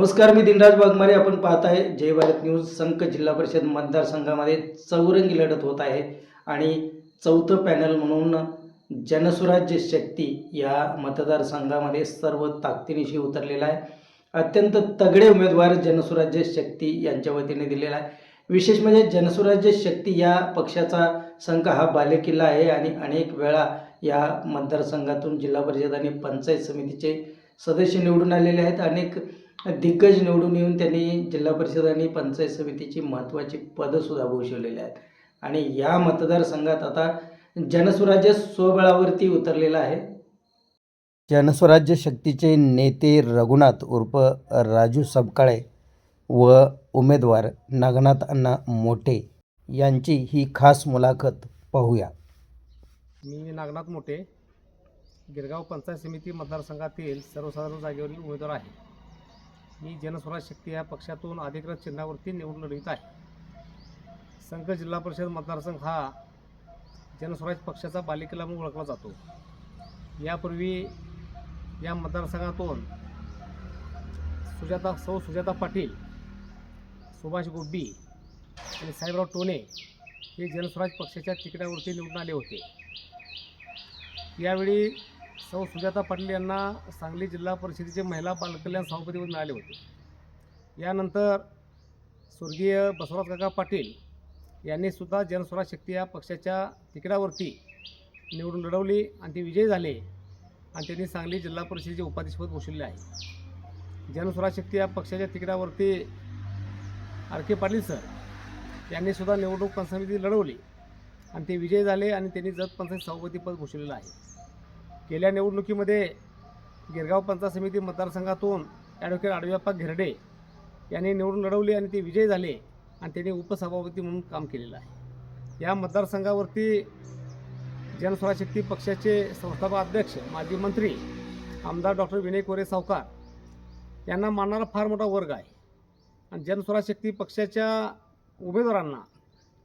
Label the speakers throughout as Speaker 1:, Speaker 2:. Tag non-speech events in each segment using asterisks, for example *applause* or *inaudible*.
Speaker 1: नमस्कार मी दिनराज वाघमारे आपण पाहत आहे जय भारत न्यूज. संक जिल्हा परिषद मतदारसंघामध्ये चौरंगी लढत होत आहे आणि चौथं पॅनल म्हणून जनस्वराज्य शक्ती या मतदारसंघामध्ये सर्व ताकदीनिशी उतरलेला आहे. अत्यंत तगडे उमेदवार जनस्वराज्य शक्ती यांच्या वतीने दिलेला आहे. विशेष म्हणजे जनस्वराज्य शक्ती या पक्षाचा संघ हा बालेकिल्ला आहे आणि अनेक वेळा या मतदारसंघातून जिल्हा परिषद आणि पंचायत समितीचे सदस्य निवडून आलेले आहेत. अनेक दिग्गज निवडून येऊन त्यांनी जिल्हा परिषद आणि पंचायत समितीची महत्त्वाची पदंसुद्धा भूषवलेली आहेत. आणि या मतदारसंघात आता जनस्वराज्य स्वबळावरती उतरलेला आहे. जनस्वराज्य शक्तीचे नेते रघुनाथ उर्फ राजू सबकाळे व उमेदवार नागनाथ अण्णा मोठे यांची ही खास मुलाखत पाहूया.
Speaker 2: मी नागनाथ मोठे गिरगाव पंचायत समिती मतदारसंघातील सर्वसाधारण जागेवरील उमेदवार आहे. मी जनस्वराज शक्ती या पक्षातून अधिकृत चिन्हावरती निवडून लढवित आहे. संघ जिल्हा परिषद मतदारसंघ हा जनस्वराज पक्षाचा बालिकेला म्हणून ओळखला जातो. यापूर्वी या मतदारसंघातून सुजाता सौ सुजाता पाटील सुभाष गोब्बी आणि साहेबराव टोने हे जनस्वराज पक्षाच्या तिकिटावरती निवडून आले होते. यावेळी सौ सुजाता पाटील यांना सांगली जिल्हा परिषदेचे महिला बालकल्याण सभापतीपद मिळाले होते. यानंतर स्वर्गीय बसवराज काका पाटील यांनी सुद्धा जनस्वराज शक्ती या पक्षाच्या तिकिटावरती निवडून लढवली आणि ते विजयी झाले आणि त्यांनी सांगली जिल्हा परिषदेचे उपाध्यक्षपद भूषवले आहे. जनस्वराज शक्ती या पक्षाच्या तिकिटावरती आर के पाटील सर यांनी सुद्धा निवडणूक पंचायत लढवली आणि ते विजयी झाले आणि त्यांनी जत पंचायत सभापतीपद भूषवलेलं आहे. गेल्या निवडणुकीमध्ये गिरगाव पंचायत समिती मतदारसंघातून ॲडव्होकेट आडव्याप्पा घेरडे यांनी निवडून लढवली आणि ते विजयी झाले आणि त्यांनी उपसभापती म्हणून काम केलेलं आहे. या मतदारसंघावरती जनस्वराशक्ती पक्षाचे संस्थापक अध्यक्ष माजी मंत्री आमदार डॉक्टर विनय कोरे सावकार यांना मानणारा फार मोठा वर्ग आहे. आणि जनस्वराशक्ती पक्षाच्या उमेदवारांना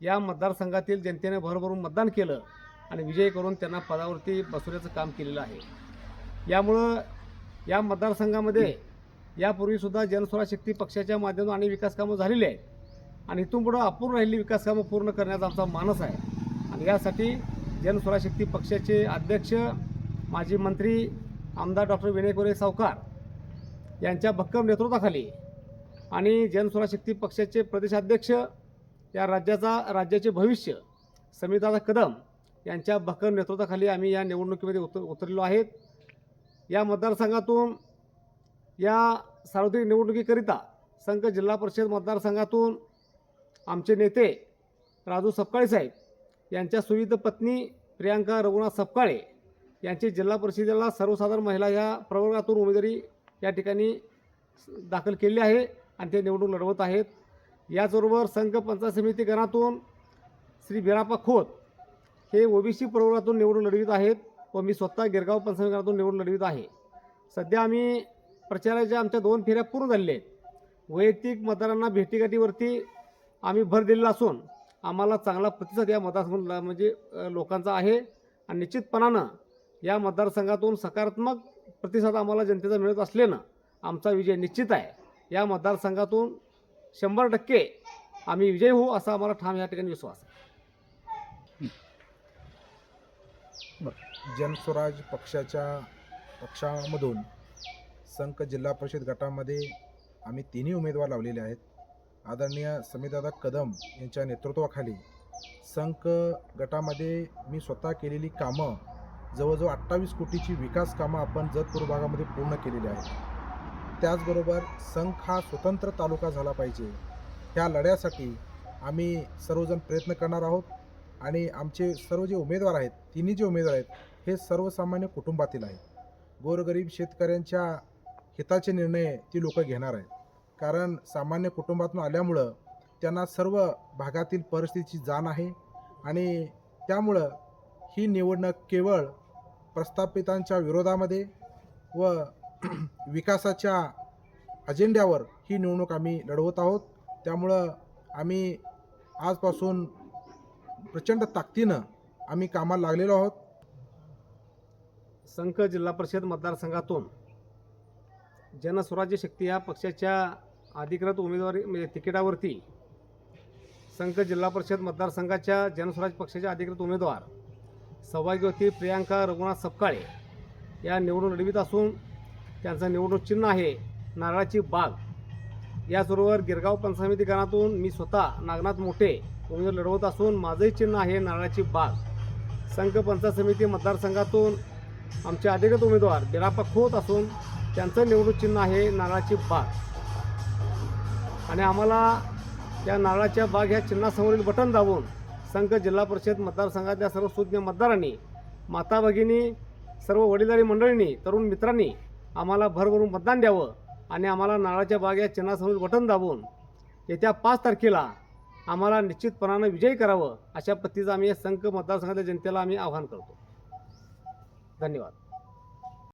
Speaker 2: या मतदारसंघातील जनतेने भरभरून मतदान केलं आणि विजय करून त्यांना पदावरती बसवण्याचं काम केलेलं आहे. यामुळं या मतदारसंघामध्ये यापूर्वीसुद्धा जनस्वराज शक्ती पक्षाच्या माध्यमातून आणि विकास कामं झालेली आहेत. आणि इथून पुढं अपूर्ण राहिलेली विकास कामं पूर्ण करण्याचा आमचा मानस आहे. आणि यासाठी जनस्वराज शक्ती पक्षाचे अध्यक्ष माजी मंत्री आमदार डॉक्टर विनय कोरे सावकार यांच्या भक्कम नेतृत्वाखाली आणि जनस्वराज शक्ती पक्षाचे प्रदेशाध्यक्ष या राज्याचा राज्याचे भविष्य समिताचा कदम यांच्या भक्कम नेतृत्वाखाली आम्ही या निवडणुकीमध्ये उतर उतरलेलो आहेत. या मतदारसंघातून या सार्वत्रिक निवडणुकीकरिता संघ जिल्हा परिषद मतदारसंघातून आमचे नेते राजू सपकाळे साहेब यांच्या सुविध पत्नी प्रियांका रघुनाथ सपकाळे यांची जिल्हा परिषदेला सर्वसाधारण महिला या प्रवर्गातून उमेदवारी या ठिकाणी दाखल केली आहे आणि ते निवडणूक लढवत आहेत. याचबरोबर संघ पंचायत समिती गणातून श्री बिराप्पा खोत हे ओबीसी प्रवर्गातून निवडून लढवित आहेत व मी स्वतः गिरगाव पंचायत निवडून लढवित आहे. सध्या आम्ही प्रचाराच्या आमच्या दोन फेऱ्या पूर्ण झालेल्या आहेत. वैयक्तिक मतदारांना भेटीगाठीवरती आम्ही भर दिलेला असून आम्हाला चांगला प्रतिसाद या मतदारसंघ म्हणजे लोकांचा आहे आणि निश्चितपणानं या मतदारसंघातून सकारात्मक प्रतिसाद आम्हाला जनतेचा मिळत असल्यानं आमचा विजय निश्चित आहे. या मतदारसंघातून शंभर टक्के आम्ही विजयी होऊ असा आम्हाला ठाम या ठिकाणी विश्वास आहे.
Speaker 3: जनस्वराज पक्षाच्या पक्षामधून संघ जिल्हा परिषद गटामध्ये आम्ही तिन्ही उमेदवार लावलेले आहेत. आदरणीय समीदादा कदम यांच्या नेतृत्वाखाली संघ गटामध्ये मी स्वतः केलेली कामं जवळजवळ अठ्ठावीस कोटीची विकास कामं आपण जतपूर भागामध्ये पूर्ण केलेली आहेत. त्याचबरोबर संघ हा स्वतंत्र तालुका झाला पाहिजे. ह्या लढ्यासाठी आम्ही सर्वजण प्रयत्न करणार आहोत. आणि आमचे सर्व जे उमेदवार आहेत तिन्ही जे उमेदवार आहेत हे सर्वसामान्य कुटुंबातील आहेत. गोरगरीब शेतकऱ्यांच्या हिताचे निर्णय ती लोक घेणार आहेत. कारण सामान्य कुटुंबातून आल्यामुळं त्यांना सर्व भागातील परिस्थितीची जाण आहे आणि त्यामुळं ही निवडणूक केवळ प्रस्थापितांच्या विरोधामध्ये व *clears throat* विकासाच्या अजेंड्यावर ही निवडणूक आम्ही लढवत आहोत. त्यामुळं आम्ही आजपासून प्रचंड ताकदीनं आम्ही कामाला लागलेलो आहोत.
Speaker 2: संघ जिल्हा परिषद मतदारसंघातून जनस्वराज्य शक्ती या पक्षाच्या अधिकृत उमेदवारी म्हणजे तिकिटावरती संघ जिल्हा परिषद मतदारसंघाच्या जनस्वराज पक्षाच्या अधिकृत उमेदवार सौभाग्यवती प्रियांका रघुनाथ सपकाळे या निवडून लढवित असून त्यांचं निवडणूक चिन्ह आहे नारळाची बाग. याचबरोबर गिरगाव पंचसमिती गणातून मी स्वतः नागनाथ मोठे उमेदवार लढवत असून माझंही चिन्ह आहे नारळाची बाग. संघ पंचायत समिती मतदारसंघातून आमचे अधिकृत उमेदवार बिराप्पा खोत असून त्यांचं निवडणूक चिन्ह आहे नारळाची बाग. आणि आम्हाला या नारळाच्या बाग ह्या चिन्हासमोरील बटन दाबून संघ जिल्हा परिषद मतदारसंघातल्या सर्व सुज्ञ मतदारांनी माता भगिनी सर्व वडीलधारी मंडळींनी तरुण मित्रांनी आम्हाला भरभरून मतदान द्यावं आणि आम्हाला नारळाच्या बाग या चिन्हासमोरील बटन दाबून येत्या पाच तारखेला आम्हाला निश्चितपणानं विजयी करावं अशा पद्धतीचं आम्ही या संघ मतदारसंघातल्या जनतेला आम्ही आवाहन करतो. धन्यवाद.